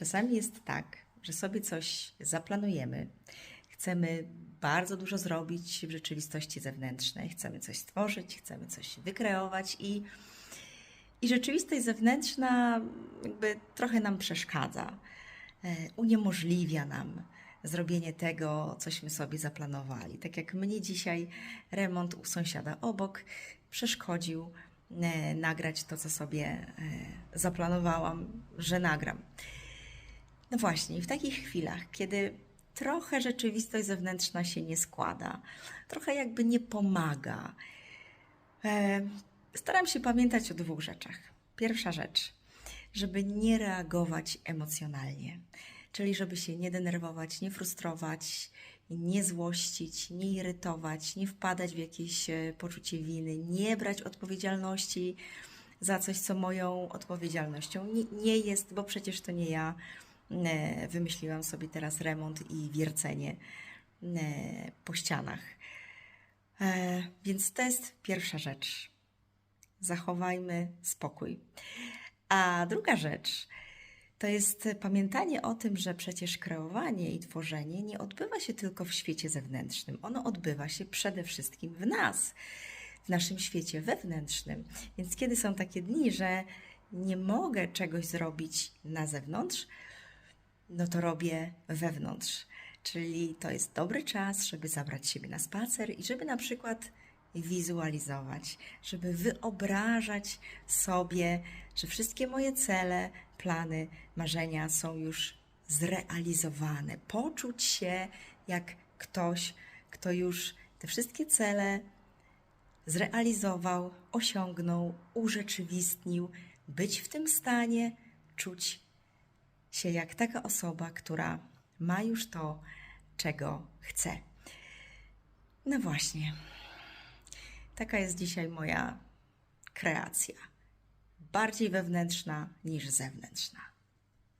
Czasami jest tak, że sobie coś zaplanujemy, chcemy bardzo dużo zrobić w rzeczywistości zewnętrznej, chcemy coś stworzyć, chcemy coś wykreować i, i rzeczywistość zewnętrzna jakby trochę nam przeszkadza, e, uniemożliwia nam zrobienie tego, cośmy sobie zaplanowali. Tak jak mnie dzisiaj remont u sąsiada obok przeszkodził e, nagrać to, co sobie e, zaplanowałam, że nagram. No właśnie, w takich chwilach, kiedy trochę rzeczywistość zewnętrzna się nie składa, trochę jakby nie pomaga, e, staram się pamiętać o dwóch rzeczach. Pierwsza rzecz, żeby nie reagować emocjonalnie, czyli żeby się nie denerwować, nie frustrować, nie złościć, nie irytować, nie wpadać w jakieś e, poczucie winy, nie brać odpowiedzialności za coś, co moją odpowiedzialnością nie, nie jest, bo przecież to nie ja wymyśliłam sobie teraz remont i wiercenie e, po ścianach. E, Więc to jest pierwsza rzecz. Zachowajmy spokój. A druga rzecz to jest pamiętanie o tym, że przecież kreowanie i tworzenie nie odbywa się tylko w świecie zewnętrznym. Ono odbywa się przede wszystkim w nas, w naszym świecie wewnętrznym. Więc kiedy są takie dni, że nie mogę czegoś zrobić na zewnątrz, no to robię wewnątrz. Czyli to jest dobry czas, żeby zabrać siebie na spacer i żeby na przykład wizualizować, żeby wyobrażać sobie, że wszystkie moje cele, plany, marzenia są już zrealizowane. Poczuć się jak ktoś, kto już te wszystkie cele zrealizował, osiągnął, urzeczywistnił, być w tym stanie, czuć się jak taka osoba, która ma już to, czego chce. No właśnie. Taka jest dzisiaj moja kreacja. Bardziej wewnętrzna niż zewnętrzna.